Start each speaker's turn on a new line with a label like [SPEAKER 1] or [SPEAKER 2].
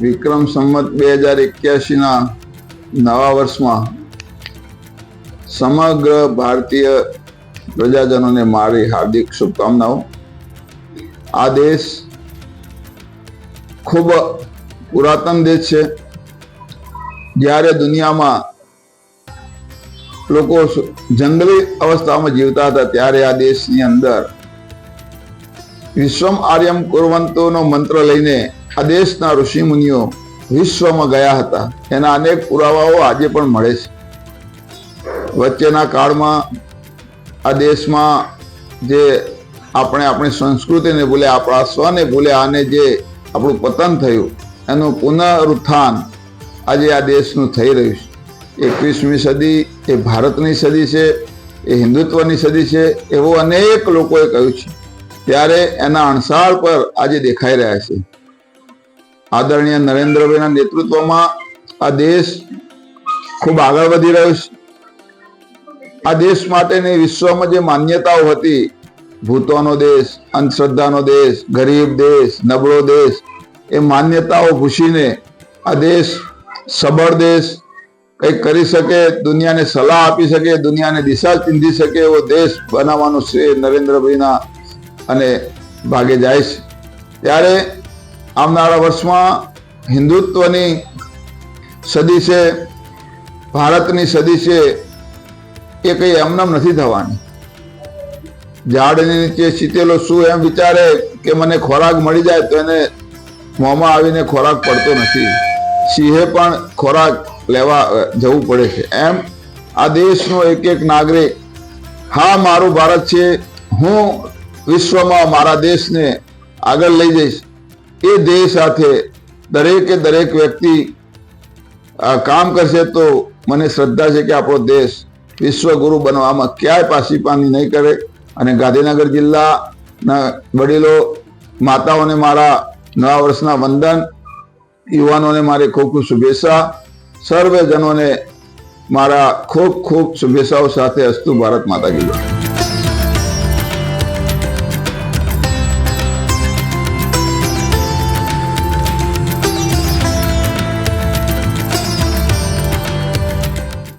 [SPEAKER 1] વિક્રમ સંમત બે હજાર એક્યાસીના નવા વર્ષમાં સમગ્ર ભારતીય પ્રજાજનોને મારી હાર્દિક શુભકામનાઓ. આ દેશ ખૂબ પુરાતન દેશ છે. જ્યારે દુનિયામાં લોકો જંગલી અવસ્થામાં જીવતા હતા, ત્યારે આ દેશની અંદર વિશ્વમ આર્યમ કુરવંતોનો મંત્ર લઈને આ દેશના ઋષિ મુનિઓ વિશ્વમાં ગયા હતા. એના અનેક પુરાવાઓ આજે પણ મળે છે. વચ્ચેના કાળમાં આ દેશમાં જે આપણે આપણી સંસ્કૃતિને ભૂલે, આપણા સ્વને ભૂલે, આને જે આપણું પતન થયું, એનું પુનરુત્થાન આજે આ દેશનું થઈ રહ્યું છે. એકવીસમી સદી એ ભારતની સદી છે, એ હિન્દુત્વની સદી છે, એવું અનેક લોકોએ કહ્યું છે. ત્યારે એના અણસાર પર આજે દેખાઈ રહ્યા છે. આદરણીય નરેન્દ્રભાઈના નેતૃત્વમાં આ દેશ ખૂબ આગળ વધી રહ્યો છે. આ દેશ માટેની વિશ્વમાં જે માન્યતાઓ હતી, ભૂતોનો દેશ, અંધશ્રદ્ધાનો દેશ, ગરીબ દેશ, નબળો દેશ, એ માન્યતાઓ ભૂસીને આ દેશ સબળ દેશ, કંઈક કરી શકે, દુનિયાને સલાહ આપી શકે, દુનિયાને દિશા ચીંધી શકે એવો દેશ બનાવવાનો શ્રેય નરેન્દ્રભાઈના અને ભાગે જાય ત્યારે આવનારા વર્ષમાં હિન્દુત્વની સદી છે, ભારતની સદી છે, એ કંઈ એમનામ નથી થવાની. ઝાડની નીચે સીતેલો શું એમ વિચારે કે મને ખોરાક મળી જાય તો એને મોંમાં આવીને ખોરાક પડતો નથી. સિંહે પણ ખોરાક લેવા જવું પડે છે. એમ આ દેશનો એક એક નાગરિક, હા, મારું ભારત છે, હું વિશ્વમાં મારા દેશને આગળ લઈ જઈશ. એ ધ્યેય સાથે દરેકે દરેક વ્યક્તિ કામ કરશે તો મને શ્રદ્ધા છે કે આપણો દેશ વિશ્વગુરુ બનવામાં ક્યાંય પાસીપાની નહીં કરે. અને ગાંધીનગર જિલ્લાના વડીલો, માતાઓને મારા નવા વર્ષના વંદન, યુવાનોને મારી ખૂબ ખૂબ શુભેચ્છા સર્વે જનોને મારા ખૂબ ખૂબ શુભેચ્છાઓ સાથે અસ્તુ ભારત માતા જય.